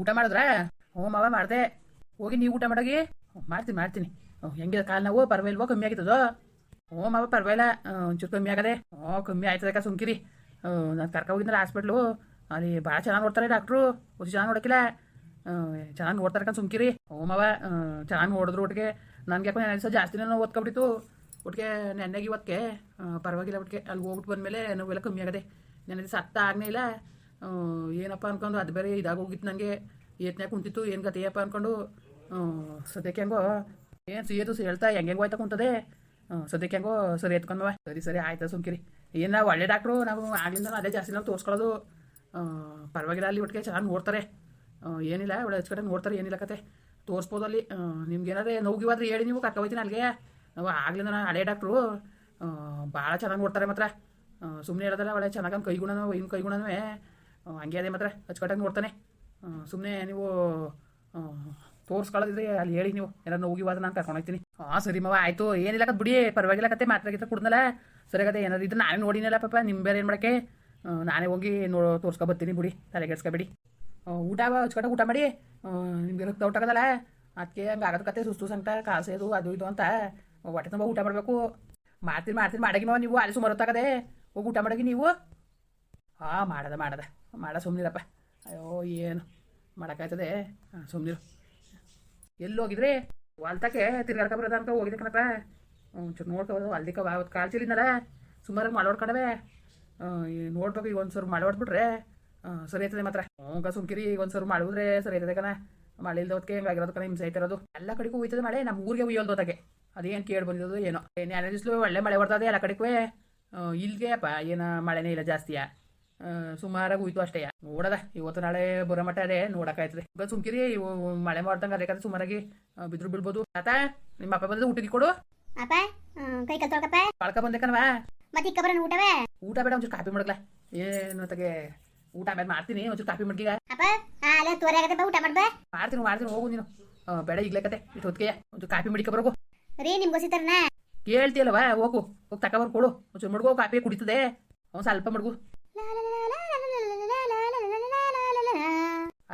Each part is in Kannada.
ಊಟ ಮಾಡಿದ್ರ? ಹ್ಞೂ ಮಾವ, ಮಾಡಿದೆ. ಹೋಗಿ ನೀವು ಊಟ ಮಾಡೋಗಿ? ಮಾಡ್ತೀನಿ ಮಾಡ್ತೀನಿ. ಹೆಂಗಿದೆ ಕಾಲು ನಾವು? ಪರವಾಗಿಲ್ವೋ, ಕಮ್ಮಿ ಆಗಿತ್ತದೋ? ಹ್ಞೂ ಮಾವ, ಪರವಾಗಿಲ್ಲ. ಒಂಚೂರು ಕಮ್ಮಿ ಆಗದೆ. ಹ್ಞೂ, ಕಮ್ಮಿ ಆಯ್ತದಕ್ಕ ಸುಮ್ಕಿರಿ. ನಾನು ಕರ್ಕ ಹೋಗಿದ್ರೆ ಹಾಸ್ಪಿಟ್ಲು. ಅಲ್ಲಿ ಭಾಳ ಚೆನ್ನಾಗಿ ನೋಡ್ತಾರೆ ಡಾಕ್ಟ್ರು. ಹುಷಿ ಚೆನ್ನಾಗಿ ನೋಡೋಕಿಲ್ಲ. ಚೆನ್ನಾಗಿ ನೋಡ್ತಾರೆ ಸುಮ್ಕಿರಿ. ಹ್ಞೂ ಮಾವ ಚೆನ್ನಾಗಿ ನೋಡಿದ್ರು ಒಟ್ಟಿಗೆ. ನನಗೆ ಯಾಕೋ ನೆನೆ ದಿವಸ ಜಾಸ್ತಿನೇ ಓದ್ಕೊಬಿಟ್ಟಿತ್ತು ಒಟ್ಟಿಗೆ ನೆನ್ನೆಗೆ ಇವತ್ತಿಗೆ ಪರವಾಗಿಲ್ಲ ಒಟ್ಟಿಗೆ. ಅಲ್ಲಿ ಹೋಗ್ಬಿಟ್ಟು ಬಂದಮೇಲೆ ನೋವೆಲ್ಲ ಕಮ್ಮಿ ಆಗದೆ. ನೆನೆ ಸತ್ತ ಆಗನೇ ಇಲ್ಲ. ಏನಪ್ಪ ಅನ್ಕೊಂಡು ಅದು ಬೇರೆ ಇದಾಗೋಗಿತ್ತು ನನಗೆ ಏತ್ನ್ಯಾಗ ಕುಂತಿತ್ತು, ಏನು ಗತಿಯಪ್ಪ ಅಂದ್ಕೊಂಡು ಸದ್ಯಕ್ಕೆ ಹೆಂಗೋ, ಏನು ಸಿಹಿದು ಹೇಳ್ತಾ, ಹೆಂಗೆ ಹೋಯ್ತಾ ಕುಂತದೆ. ಸದ್ಯಕ್ಕೆ ಹೆಂಗೋ, ಸರಿ ಎತ್ಕೊಂಡ್ವ ಸರಿ ಸರಿ, ಆಯ್ತಾ ಸುಮ್ಕಿರಿ. ಏನು ಒಳ್ಳೆ ಡಾಕ್ಟ್ರು ನಾವು ಆಗ್ಲಿಂದ ಅದೇ ಜಾಸ್ತಿ ನಾವು ತೋರಿಸ್ಕೊಳ್ಳೋದು. ಪರವಾಗಿಲ್ಲ, ಅಲ್ಲಿ ಒಟ್ಟಿಗೆ ಚೆನ್ನಾಗಿ ನೋಡ್ತಾರೆ. ಏನಿಲ್ಲ, ಒಳ್ಳೆ ಹಚ್ಕಡೆ ನೋಡ್ತಾರೆ, ಏನಿಲ್ಲ ಕತೆ. ತೋರಿಸ್ಬೋದು ಅಲ್ಲಿ. ನಿಮ್ಗೆ ಏನಾದ್ರೆ ನೋವಿವಾದ್ರೆ ಹೇಳಿ ನೀವು ಕರ್ಕೊಬೋಯ್ತೀನಿ ಅಲ್ಲಿಗೆ. ನಾವು ಆಗ್ಲಿಂದ ನಾನು ಹಳೆ ಡಾಕ್ಟ್ರು ಭಾಳ ಚೆನ್ನಾಗಿ ನೋಡ್ತಾರೆ ಮಾತ್ರ. ಸುಮ್ಮನೆ ಹೇಳೋದಲ್ಲ, ಒಳ್ಳೆ ಚೆನ್ನಾಗಿ ಕೈಗುಣನೂ ಇನ್ನು ಕೈಗುಣನೂ ಹಂಗೆ ಅದೇ ಮಾತ್ರ, ಅಚ್ಚುಕಟ್ಟಂಗೆ ನೋಡ್ತಾನೆ. ಸುಮ್ಮನೆ ನೀವು ತೋರಿಸ್ಕೊಳ್ಳೋದಿದ್ರೆ ಅಲ್ಲಿ ಹೇಳಿ ನೀವು ಏನಾದ್ರು ನೋವಿವಾದ ನಾನು ಕರ್ಕೊಂಡು ಹೋಗ್ತೀನಿ. ಹಾಂ ಸರಿ ಮಾವ, ಆಯಿತು, ಏನಿಲ್ಲ ಕತ್ ಬಿಡಿ, ಪರವಾಗಿಲ್ಲ ಕತೆ ಮಾತ್ರ ಗೀತ್ರ ಕುಡ್ದಲ್ಲ ಕತೆ, ಏನಾದ್ರು ಇದ್ರೆ ನಾನೇ ನೋಡಿನಲ್ಲ ಪಾಪ ನಿಮ್ಮ ಬೇರೆ ಏನು ಮಾಡೋಕ್ಕೆ? ನಾನೇ ಹೋಗಿ ನೋ, ತೋರ್ಸ್ಕೊ ಬರ್ತೀನಿ ಬಿಡಿ ತಲೆಗೆಡ್ಸ್ಕೊಬೇಡಿ ಊಟ ಹಚ್ಕಟ್ಟ ಊಟ ಮಾಡಿ. ನಿಮ್ಗೆ ಆಗದಲ್ಲ? ಅದಕ್ಕೆ ಹಂಗೆ ಆಗದ ಕತೆ, ಸುಸ್ತು ಸಂಕಟ ಕಾಸೇದು ಅದು ಇದು ಅಂತ. ಹೊಟ್ಟೆ ತುಂಬ ಊಟ ಮಾಡಬೇಕು. ಮಾಡ್ತೀನಿ ಮಾಡ್ತೀನಿ, ಮಾಡಾಗಿ ನೀವು, ಅಲ್ಲಿ ಸುಮಾರು ಹೊತ್ತಾಗದೆ. ಹೋಗಿ ಊಟ ಮಾಡಗಿ ನೀವು. ಹಾಂ, ಮಾಡದ ಮಾಡದ. ಮಾಡ ಸುಮ್ಮನಿರಪ್ಪ ಅಯ್ಯೋ, ಏನು ಮಾಡೋಕ್ಕಾಯ್ತದೆ? ಹಾಂ ಸುಮ್ಮನಿರು ಎಲ್ಲಿ ಹೋಗಿದ್ರಿ? ಹೊಲ್ತಕ್ಕೆ ತಿರ್ಗಾಡ್ಕ ಬರೋದ ಅನ್ಕ ಹೋಗಿದ್ದೆ ಕಣಪ್ಪ. ಒಂಚೂರು ನೋಡ್ಕೋಬೋದು ಅಲ್ದಿಕ್ಕ ಅವತ್ತು ಕಾಲು ಚೀಲಿನಲ್ಲ ಸುಮಾರು ಮಾಡೋಡ್ಕಡವೆ ನೋಡ್ಬೇಕು, ಈಗ ಒಂದು ಸರ್ ಮಾಡೋಡ್ಬಿಟ್ರೆ ಸರಿ ಆಯ್ತದೆ ಮಾತ್ರ. ಹ್ಞೂ ಸುಮ್ಕಿರಿ, ಈಗ ಒಂದು ಸರ್ ಮಾಡಿದ್ರೆ ಸರಿ ಆಯ್ತದೆ ಕಣ. ಮಳೆ ಇಲ್ದ ಹೊತ್ತಿಗೆ ಹೆಂಗಾಗಿರೋದು ಕಣ, ಹಿಂಸೆ ಆಯ್ತಿರೋದು ಎಲ್ಲ ಕಡೆಗೂ ಹೋಯ್ತದೆ ಮಳೆ ನಮ್ಮ ಊರಿಗೆ ಹೊತ್ತಾಗೆ ಅದೇನು ಕೇಳಿ ಬಂದಿರೋದು, ಏನೋ. ಏನು ದಿವ್ಸಲು ಒಳ್ಳೆ ಮಳೆ ಬರ್ತದೆ ಎಲ್ಲ ಕಡೆಗೂ ಇಲ್ಲಿಗೆ ಅಪ್ಪ, ಏನು ಮಳೆನೇ ಇಲ್ಲ ಜಾಸ್ತಿಯ? ಸುಮಾರಾಗಿ ಹೋಯ್ತು ಅಷ್ಟೇ. ನೋಡದ ಇವತ್ತು ನಾಳೆ ಬರೋ ಮಟ್ಟ ಅದೇ ನೋಡಕ್ಕಾಯ್ತದೆ. ಈಗ ಸುಮ್ಕಿರಿ ಮಳೆ ಮಾಡ್ದಂಗೆ ಕತೆ ಸುಮಾರಾಗಿ ಬಿದ್ರು ಬಿಡ್ಬೋದು. ಆತ ನಿಮ್ಮ ಅಪ್ಪ ಬಂದ್ರೆ ಊಟಕ್ಕೆ ಕೊಡು. ಅಪ್ಪ ಕೈ ಕಲ್ ತೊಳ್ಕಪ್ಪ. ಕಳ್ಕ ಮತ್ತೆ ಇಕ್ಕ ಬರೋಣ ಊಟವೇ? ಊಟ ಬೇಡ ಒಂಚೂರು ಕಾಫಿ ಮಾಡ್ಲಾ ಏನು ತಗೆ ಊಟ ಆಮೇಲೆ ಮಾಡ್ತೀನಿ ಒಂಚೂರು ಕಾಫಿ ಮಾಡ್ಕೀಗ. ಅಪ್ಪ ಅಲ್ಲ ತೋರೆ ಆಗತ್ತೆ ಬಾ ಊಟ ಮಾಡ್ಬಾ. ಮಾಡ್ತೀನಿ ಮಾಡ್ತೀನಿ ಹೋಗು ನೀನು. ಬೇಡ ಈಗ್ಲೇ ಕತೆ ಇಷ್ಟು ಹೊತ್ತಿಗೆ. ಒಂಚೂರು ಕಾಫಿ ಮಡಿಕ ಬರೋಗು. ರೀ ನಿಮ್ಗೆ ಗೊಸಿತಾರನ? ಕೇಳ್ತೀಯಲ್ವಾ ಹೋಗು. ಹೋಗಿ ತಕ ಕೊಡು. ಒಂಚೂರು ಮಡ್ಗು ಕಾಪಿ ಕುಡಿತದೆ. ಒಂದು ಸ್ವಲ್ಪ ಮಡ್ಗು.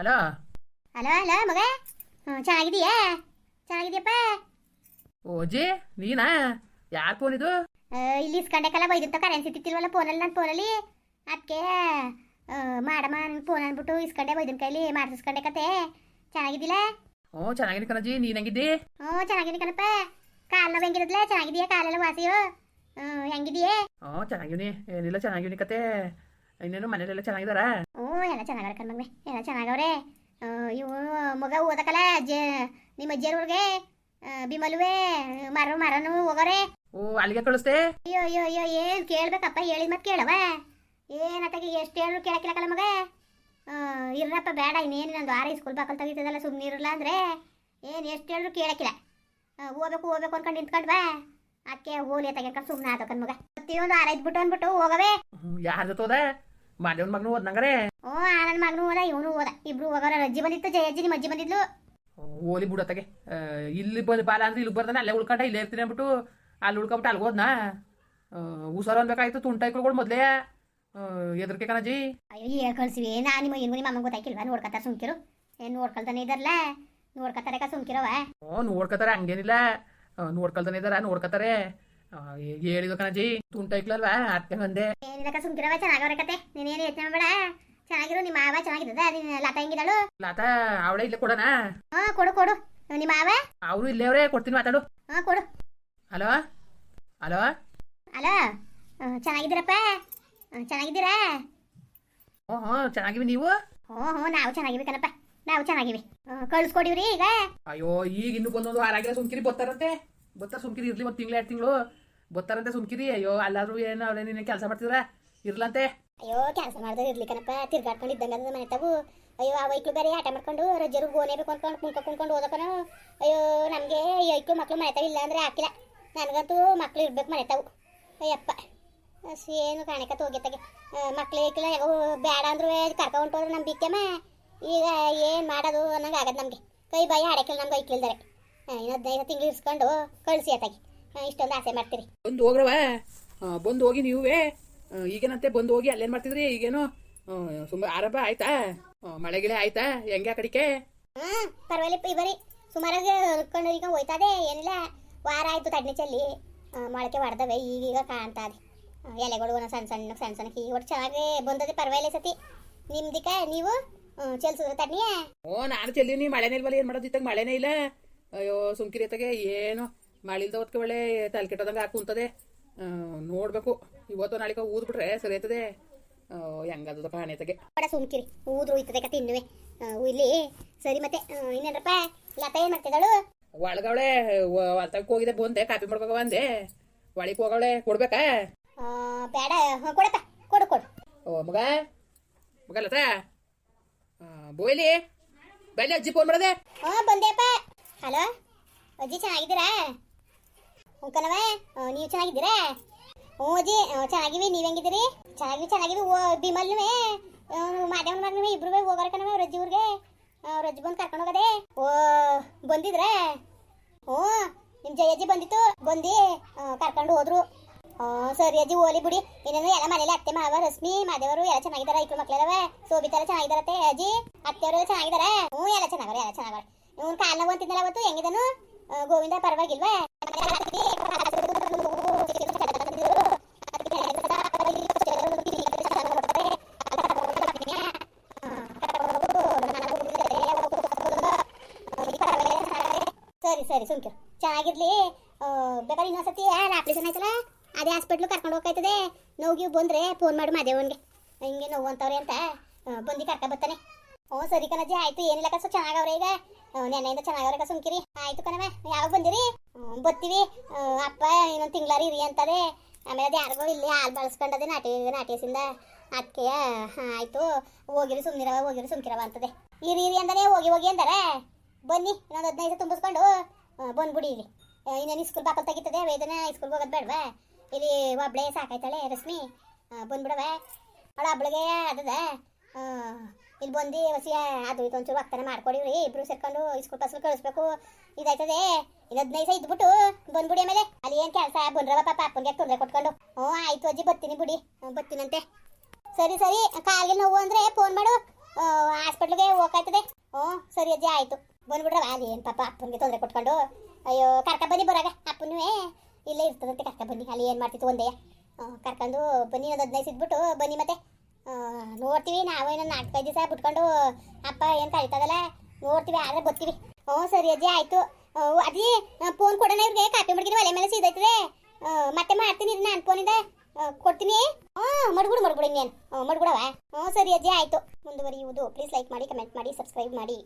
ಹಲೋ? ಹಲೋ ಹಲೋ ಮಗ ಚೆನ್ನಾಗಿದೀಯಾ ಚೆನ್ನಾಗಿದ್ಯಪ್ಪ ಓಜಿ ನೀನಾ? ಯಾರು ಫೋನ್ ಇದು? ಇಲ್ಲಿ ಇಸ್ಕೊಂಡೆಕಲ್ಲ ಬೈದಂತ ಕರೆನ್ಸಿ ತಿತ್ತಿಲ್ವಲ್ಲ ಫೋನಲ್ಲಿ ನನ್ನ ಫೋನಲ್ಲಿ ಅದಕ್ಕೆ ಮಾಡಮ್ಮ ನನ್ನ ಫೋನ್ ಅಂದ್ಬಿಟ್ಟು ಇಸ್ಕೊಂಡೆ ಬೈದನ್ ಕೈಲಿ ಮಾಡಿಸ್ಕೊಂಡೆ ಕತೆ. ಚೆನ್ನಾಗಿದ್ದಿಲ್ಲ ಓ ಚೆನ್ನಾಗಿದೆ ಕಣಜಿ ನೀನು ಹೆಂಗಿದ್ದಿ? ಓ ಚೆನ್ನಾಗಿದೆ ಕಣಪ್ಪ. ಕಾಲು ನೋವು ಹೆಂಗಿರದ್ಲ ಚೆನ್ನಾಗಿದೆಯಾ ಕಾಲೆಲ್ಲ ವಾಸಿಯೋ? ಹೆಂಗಿದೆಯೇ ಹ್ಞೂ ಚೆನ್ನಾಗಿವ್ನಿ ಏನಿಲ್ಲ ಚೆನ್ನಾಗಿವ್ನಿ ಕತೆ. ಇನ್ನೇನು ಮನೇಲೆಲ್ಲ ಚೆನ್ನಾಗಿದಾರ ಹ್ಞೂ ಎಲ್ಲ ಚೆನ್ನಾಗವ್ರೆ ಕಣ್ಮಗ್ನೆ ಎಲ್ಲ ಚೆನ್ನಾಗವ್ರೆ ಇವು ಮಗ ಓದಕಲ್ಲ ಅಜ್ಜ ನಿಮ್ಮ ಅಜ್ಜಿಯರ್ಗೆ ಬಿಮಲುವೆ ಮರ ಮರನು ಹೋಗೋರೆ ಓ ಅಲ್ಲಿಗೆ ಕಳಿಸ್ತೆ ಅಯ್ಯೋ ಅಯ್ಯೋ ಅಯ್ಯೋ ಏನು ಕೇಳ್ಬೇಕಪ್ಪ ಹೇಳಿದ ಮತ್ತೆ ಕೇಳವ ಏನತ್ತಾಗಿ ಎಷ್ಟು ಹೇಳಿದ್ರು ಕೇಳಕ್ಕಿಲ್ಲಕಲ್ಲ ಮಗ. ಇರಪ್ಪ ಇರ್ರಪ್ಪ ಬೇಡ ಇನ್ನೇನು ನಂದು ಆರ ಸ್ಕೂಲ್ ಬಾಕಲ್ ತೆಗಿತದಲ್ಲ ಸುಮ್ಮನೆ ಇರಲ್ಲ ಅಂದರೆ. ಏನು ಎಷ್ಟು ಹೇಳಿದ್ರು ಕೇಳಕ್ಕಿಲ್ಲ. ಹೋಗ್ಬೇಕು ಹೋಗ್ಬೇಕು ಅನ್ಕೊಂಡು ನಿಂತ್ಕೊಂಡು ಬಾ ಅದಕ್ಕೆ ಹೋಲಿ ತೆಗೆದ್ಕೊಂಡು ಸುಮ್ಮನೆ ಆದ ಮಗ. ಪ್ರತಿಯೊಂದು ಆರ ಬಿಟ್ಟು ಅಂದ್ಬಿಟ್ಟು ಹೋಗವೆ ಯಾರ ಜೊತೆ ಮಾದೇವನ ಮಗನು ಓದ್ನಂಗಾರೆ ಓ ನನ್ನ ಮಗನು ಓದ ಇವನು ಓದ ಇಬ್ರು ಹೋಗೋರ ಅಜ್ಜಿ ಬಂದಿತ್ತು ಜಯ ಅಜ್ಜಿ ನಿಮ್ಮ ಅಜ್ಜಿ ಬಂದಿದ್ಲು. ಓಲಿ ಬಿಡತ್ತಗೆ ಇಲ್ಲಿ ಬಂದು ಬಾಲ ಅಂದ್ರೆ ಇಲ್ಲಿ ಬರ್ದಾನೆ ಅಲ್ಲೇ ಉಳ್ಕೊಂಡ ಇಲ್ಲೇ ಇರ್ತೀನಿ ಅಂದ್ಬಿಟ್ಟು ಅಲ್ಲಿ ಉಳ್ಕೊಂಬಿಟ್ಟು ಅಲ್ಲಿ ಹೋದ್ನಾ? ಹುಷಾರು ಅನ್ಬೇಕಾಯ್ತು ತುಂಟಾಯ್ಕೊಳ್ಗಳು ಮೊದಲೇ. ಎದ್ರಕೆ ಕಣಜಿ ಅಯ್ಯೋ ಹೇಳಿ ಕಳ್ಸಿವಿ ನಾ ನಿಮ್ಮ ಏನು ನಿಮ್ಮ ಅಮ್ಮಂಗೆ ಗೊತ್ತಾಯ್ಕಿಲ್ವಾ? ನೋಡ್ಕತ್ತಾರ ಸುಮ್ಕಿರು. ಏನು ನೋಡ್ಕೊಳ್ತಾನೆ ಇದಾರಲ್ಲ ಕ ಸುಮ್ಕಿರವ? ಹ್ಞೂ ನೋಡ್ಕೊತಾರೆ ಹಂಗೇನಿಲ್ಲ. ಆ, ನೋಡ್ಕೊಳ್ತಾನೆ ಇದಾರ ನೋಡ್ಕತ್ತಾರೆ. ಆ, ಹೇಳಿದ ಕಣಜಿ. ತುಂಟಾಯ್ಕ್ಲಲ್ವಾ ಅದಕ್ಕೆ ಬಂದೆ. ಏನಿಲ್ಲ ಸುಮ್ಕಿರವ ಚೆನ್ನಾಗವ್ರೆ ಕತೆ. ನೀನೇನು ಯೋಚನೆ ಮಾಡಬೇಡ. ಚೆನ್ನಾಗಿರು ನಿಮ್ಮ ಮಾವ ಚೆನ್ನಾಗಿದ್ದದ? ನಿನ್ನ ಲತಾ ಹೆಂಗಿದಾಳು ಲಾತ ಅವಳೇ ಇಲ್ಲೇ ಕೊಡೋಣ ಹಾ ಕೊಡು ಕೊಡು. ನಿಮ್ಮ ಮಾವ? ಅವರು ಇಲ್ಲೇ ಅವರೇ ಕೊಡ್ತೀನಿ ಮಾತಾಡು. ಹಾ ಕೊಡು. ಹಲೋ? ಹಲೋ? ಹಲೋ? ಚೆನ್ನಾಗಿದ್ದೀರಪ್ಪ? ಚೆನ್ನಾಗಿದ್ದೀರಾ? ಹ್ಞೂ ಹ್ಞೂ ಚೆನ್ನಾಗಿವಿ ನೀವು? ಹ್ಞೂ ಹ್ಞೂ ನಾವು ಚೆನ್ನಾಗಿವಿ ಕಣಪ್ಪ. ನಾವು ಚೆನ್ನಾಗಿವಿ. ಕಳ್ಸ್ಕೊಡಿವ್ರಿ ಈಗ? ಅಯ್ಯೋ ಈಗ ಇನ್ನು ಬಂದೊಂದು ವಾರ ಆಗಿಲ್ಲ ಸುಮ್ಕಿರಿ ಬರ್ತಾರಂತೆ. ಬರ್ತಾರೆ ಸುಮ್ಕಿರಿ ಇರ್ಲಿ ಮತ್ತೆ ತಿಂಗಳು ಎರಡು ತಿಂಗಳು. ಬರ್ತಾರಂತೆ ಸುಮ್ಕಿರಿ ಅಯ್ಯೋ ಅಲ್ಲಾದ್ರೂ ಏನು ಅವ್ರೆ ನೀನು ಕೆಲಸ ಮಾಡ್ತಿದ್ರ ಇರ್ಲಂತೆ ಅಯ್ಯೋ ಕೆಲಸ ಮಾಡ್ದು ಇರ್ಲಿ ತಿರ್ಗಾಡ್ಕೊಂಡು ಇದ್ದಂಗ ಮನೆ ತಾವು ಅಯ್ಯೋ ಆ ವೈಕ್ಳು ಬೇರೆ ಆಟ ಮಾಡ್ಕೊಂಡು ರಜರು ಗೋನೆ ಬೇಕು ಅನ್ಕೊಂಡು ಕುಂಕ ಕುಂಕೊಂಡು ಓದಕನು ಅಯ್ಯೋ ನಮಗೆ ಐಕ್ಳು ಮಕ್ಳು ಮನೆ ತಾವು ಇಲ್ಲ ಅಂದ್ರೆ ಹಾಕಿಲ್ಲ ನನಗಂತೂ ಮಕ್ಳು ಇರ್ಬೇಕು ಮನೆ ತಾವು ಅಯ್ಯಪ್ಪ ಏನು ಕಾಣಕತ್ತ ಹೋಗ್ಯತ್ತಾಗೆ ಮಕ್ಳು ಐಕ್ಳ ಯಾಗೋ ಬೇಡ ಅಂದ್ರು ಕರ್ಕೊಂಡು ಹೋದ್ರೆ ನಮ್ಮ ಬಿಕ್ಕಮ್ಮ ಈಗ ಏನು ಮಾಡೋದು ಅನ್ನಂಗೆ ಆಗದು ನಮಗೆ ಕೈ ಬಾಯಿ ಆಡಕ್ಕಿಲ್ಲ ನಮ್ಗೆ ಐಕ್ಲಿಲ್ದಾರೆ ಇನ್ನು ಹದಿನೈದು ತಿಂಗಳು ಇಸ್ಕೊಂಡು ಕಳಿಸಿ ಅತ್ತಾಗಿ ಇಷ್ಟೊಂದು ಆಸೆ ಮಾಡ್ತೀರಿ. ಬಂದು ಹೋಗ್ರವ ಬಂದು ಹೋಗಿ ನೀವೇ. ಈಗೇನಂತೆ ಬಂದು ಹೋಗಿ ಅಲ್ಲೇನು ಮಾಡ್ತಿದ್ರಿ? ಈಗೇನು ಸುಮ್ಮ ಆರಂಭ ಆಯ್ತಾ? ಮಳೆ ಗಿಳೆ ಆಯ್ತಾ? ಹೆಂಗೆ ಆ ಕಡಿಕೆ? ಹ್ಮ್ ಪರವಾಗಿಲ್ಲ ಈ ಬರೀ ಸುಮಾರಾಗಿ ಹುಡ್ಕೊಂಡು ಈಗ ಹೋಯ್ತದೆ. ಏನಿಲ್ಲ ವಾರ ಆಯ್ತು ತಡ್ನೆ ಚೆಲ್ಲಿ. ಮೊಳಕೆ ಹೊಡೆದವೆ ಈಗೀಗ ಕಾಣ್ತದೆ ಎಲೆಗಳು ಒಂದೊಂದ್ ಸಣ್ಣ ಸಣ್ಣ ಸಣ್ಣ ಸಣ್ಣ ಈಗ ಒಟ್ಟು ಚೆನ್ನಾಗಿ ಬಂದದೆ ಪರವಾಗಿಲ್ಲ ಸತಿ. ನಿಮ್ದಿಕ ನೀವು? ಚೆಲ್ಸಿದ್ರೆ ತಡ್ನಿಯ. ಓ ನಾನು ಚೆಲ್ಲಿನಿ. ಮಳೆನೇ ಇಲ್ವಲ್ಲ ಏನು ಮಾಡೋದು? ಇತ್ತಾಗ ಮಳೆನೇ ಇಲ್ಲ. ಅಯ್ಯೋ ಸುಮ್ಕಿರಿ ಏನು? ಮಳೆ ಇಲ್ದ ಹೊತ್ಕೆ ಒಳ್ಳೆ ತಲೆ ಕೆಟ್ಟದಂಗೆ ಹಾಕುಂತದೆ ನೋಡ್ಬೇಕು. ಇವತ್ತು ನಾಳೆಗೆ ಊದ್ಬಿಟ್ರೆ ಸರಿ ಆಯ್ತದೆ. ಹೆಂಗದ ಹಣೆತಗೆ ಬಡ ಸುಮ್ಕಿರಿ. ಊದ್ರು ಹೋಯ್ತದೆ ಕತೆ ಇನ್ನುವೆ. ಇಲ್ಲಿ. ಸರಿ ಮತ್ತೆ ಇನ್ನೇನಪ್ಪ ಲತ ಏನ್ ಮಾಡ್ತಿದ್ದಾಳು? ಒಳಗವಳೆ ಹೊಲ್ತಕ್ಕೆ ಹೋಗಿದೆ ಬಂದೆ. ಕಾಪಿ ಮಾಡ್ಬೇಕು ಬಂದೆ. ಒಳಗೆ ಹೋಗವಳೆ ಕೊಡ್ಬೇಕಾ? ಬೇಡ. ಕೊಡಪ್ಪ. ಕೊಡು ಕೊಡು. ಓ ಮಗ. ಮಗ ಲತ. ಬೋಯ್ಲಿ ಬೆಲ್ಲ ಅಜ್ಜಿ ಫೋನ್ ಮಾಡದೆ. ಹಾ ಬಂದೆಪ್ಪ ಹಲೋ? ಅಜ್ಜಿ ಚೆನ್ನಾಗಿದ್ದೀರಾ? ಉಂಕನವ ನೀವು ಚೆನ್ನಾಗಿದ್ದೀರಾ? ಹ್ಞೂ ಅಜ್ಜಿ ಚೆನ್ನಾಗಿವಿ, ನೀವು ಹೆಂಗಿದ್ದೀರಿ? ಚೆನ್ನಾಗಿವಿ ಚೆನ್ನಾಗಿವಿ, ಓ ಬಿಮಲ್ನುವೆ ಮಾದೇವನ ಮಗನುವೆ ಇಬ್ರು ಹೋಗಾರ ಕಣವ ರಜ್ಜಿ ಊರಿಗೆ. ರಜ್ಜಿ ಬಂದು ಕರ್ಕೊಂಡು ಹೋಗದೆ? ಓ, ಬಂದಿದ್ರ? ಹ್ಞೂ ನಿಮ್ಮ ಜಯಜ್ಜಿ ಬಂದಿತ್ತು, ಬಂದು ಕರ್ಕೊಂಡು ಹೋದ್ರು. ಸರಿ ಅಜ್ಜಿ, ಓಲಿ ಬಿಡಿ. ಇನ್ನೇನು ಎಲ್ಲ ಮನೇಲಿ ಅತ್ತೆ, ಮಾವ, ರಶ್ಮಿ, ಮಾದೇವರು, ಎಲ್ಲ ಚೆನ್ನಾಗಿದಾರ, ಇಬ್ರು ಸೋಬಿತ ಸೋಬಿತಾರ ಚೆನ್ನಾಗಿದಾರತ್ತೆ, ಅಜ್ಜಿ? ಅತ್ತೆಯವರು ಚೆನ್ನಾಗಿದಾರ? ಹ್ಞೂ, ಎಲ್ಲ ಚೆನ್ನಾಗವ್ರೆ ಎಲ್ಲ ಚೆನ್ನಾಗವ್ರೆ. ಇವ್ನು ಕಾಲ್ ನೋವು ಅಂತಿದ್ನಲ್ಲ ಅವತ್ತು, ಹೆಂಗಿದನು? ಗೋವಿಂದ, ಪರವಾಗಿಲ್ವಾ? ಸರಿ ಸರಿ, ಸುಮ್ಕೆ. ಚೆನ್ನಾಗಿರ್ಲಿ ಬೇಕಾದ್ರೆ ಇನ್ನೊಂದ್ಸತಿ ಯಾರು ಆಪ್ರೇಷನ್ ಆಯ್ತಲ್ಲ ಅದೇ ಹಾಸ್ಪಿಟ್ಲು ಕರ್ಕೊಂಡು ಹೋಗ್ತದೆ ನೋವು ಬಂದ್ರೆ ಫೋನ್ ಮಾಡು ಮಾದೇವನ್ಗೆ. ಹಿಂಗೆ ನೋವು ಅಂತವ್ರೆ ಅಂತ ಬಂದು ಕರ್ಕ ಬರ್ತಾನೆ. ಹ್ಞೂ ಸರಿ ಕಣಜಿ ಆಯ್ತು. ಏನಿಲ್ಲ ಕಸ ಚೆನ್ನಾಗವ್ರೆ ಈಗ. ನೆನ್ನೆಯಿಂದ ಚೆನ್ನಾಗವ್ರೆ ಕಸ ಸುಮ್ಕಿರಿ. ಆಯ್ತು ಕಣವ ಯಾವಾಗ ಬಂದಿರಿ? ಬರ್ತೀವಿ. ಅಪ್ಪ ಇನ್ನೊಂದು ತಿಂಗಳಾರಿ ಇರಿ ಅಂತದೆ. ಆಮೇಲೆ ಅದು ಯಾರಿಗೋ ಇಲ್ಲಿ ಹಾಲು ಬಳಸ್ಕೊಂಡದೆ ನಾಟಿ, ನಾಟಿಸಿಂದ ಅದಕ್ಕೆ ಆಯ್ತು. ಹೋಗಿರಿ ಸುಮ್ನಿರವ ಹೋಗಿರಿ ಸುಮ್ಕಿರವ ಅಂತದೆ. ಇರಿ ಇರಿ ಅಂದರೆ ಹೋಗಿ ಹೋಗಿ ಅಂದರೆ. ಬನ್ನಿ, ಇನ್ನೊಂದು ಹದಿನೈದು ತುಂಬಿಸ್ಕೊಂಡು ಬಂದ್ಬಿಡಿ ಇಲ್ಲಿ. ಇನ್ನೇನು ಸ್ಕೂಲ್ ಬಾಕಲ್ ತೆಗಿತದೆ, ವೇದನ ಸ್ಕೂಲ್ಗೆ ಹೋಗೋದು ಬೇಡವಾ? ಇಲ್ಲಿ ಒಬ್ಳೆ ಸಾಕಾಯ್ತಾಳೆ, ರಶ್ಮಿ. ಬಂದ್ಬಿಡವ ಅವಳ ಒಬ್ಳಿಗೆ ಅದದ ಇಲ್ಲಿ ಬಂದು ಹೊಸಿ ಅದು, ಇದು ಒಂಚೂರು ಮಾಡ್ಕೊಡಿ ಮಾಡ್ಕೊಡಿವ್ರಿ ಇಬ್ರು ಸೇರ್ಕೊಂಡು ಸ್ಕೂಲ್ ಬಸ್ಸಲ್ಲಿ ಕಳಿಸ್ಬೇಕು. ಇದಾಯ್ತದೆ. ಇನ್ನು ಹದಿನೈದು ಸಹ ಇದ್ಬಿಟ್ಟು ಬಂದ್ಬಿಡಿ ಆಮೇಲೆ. ಅಲ್ಲಿ ಏನು ಕೆಲಸ? ಬಂದ್ರವ ಪಾಪ, ಅಪ್ಪನಿಗೆ ತೊಂದರೆ ಕೊಟ್ಕೊಂಡು? ಹ್ಞೂ, ಆಯ್ತು ಅಜ್ಜಿ, ಬರ್ತೀನಿ ಬಿಡಿ. ಬರ್ತೀನಂತೆ. ಸರಿ ಸರಿ. ಕಾಲಿಗೆ ನೋವು ಅಂದ್ರೆ ಫೋನ್ ಮಾಡು. ಹಾಸ್ಪಿಟ್ಲಿಗೆ ಹೋಗ್ತದೆ ಹ್ಞೂ, ಸರಿ ಅಜ್ಜಿ, ಆಯ್ತು. ಬಂದ್ಬಿಡ್ರವ. ಅಲ್ಲಿ ಏನು ಪಾಪ, ಅಪ್ಪನಿಗೆ ತೊಂದರೆ ಕೊಟ್ಕೊಂಡು? ಅಯ್ಯೋ ಕರ್ಕ ಬನ್ನಿ ಬರಾಗ. ಅಪ್ಪನೂ ಇಲ್ಲೇ ಇರ್ತದಂತೆ ಕರ್ಕ ಬನ್ನಿ. ಅಲ್ಲಿ ಏನು ಮಾಡ್ತಿತ್ತು ಒಂದೇ. ಕರ್ಕೊಂಡು ಬನ್ನಿ. ಒಂದು ಹದಿನೈದು ಸಿದ್ಬಿಟ್ಟು ಬನ್ನಿ ಮತ್ತೆ. ನೋಡ್ತೀವಿ. ನಾವು ಇನ್ನೊಂದು ನಾಲ್ಕೈದು ದಿವಸ ಬಿಟ್ಕೊಂಡು ಅಪ್ಪ ಏನು ಕರೀತದಲ್ಲ? ನೋಡ್ತೀವಿ. ಆದರೆ ಬರ್ತೀವಿ. ಹ್ಞೂ ಸರಿ ಅಜ್ಜಿ, ಆಯಿತು. ಅಜ್ಜಿ ಫೋನ್ ಕೊಡೋಣ ಇವ್ರಿಗೆ. ಕಾಪಿ ಮಡಗಿನ ಒಲೆ ಮೇಲೆ ಸೀದೈತದೆ ಮತ್ತೆ ಮಾಡ್ತೀನಿ ನಾನು ಫೋನಿಂದ ಕೊಡ್ತೀನಿ. ಹ್ಞೂ ಮಡ್ಗುಡು ಮಡ್ಗುಡು ಇನ್ನೇನು. ಮಡ್ಗುಡವ? ಹ್ಞೂ ಸರಿ ಅಜ್ಜಿ, ಆಯಿತು. ಮುಂದುವರಿಯುವುದು. ಪ್ಲೀಸ್ ಲೈಕ್ ಮಾಡಿ ಕಮೆಂಟ್ ಮಾಡಿ ಸಬ್ಸ್ಕ್ರೈಬ್ ಮಾಡಿ.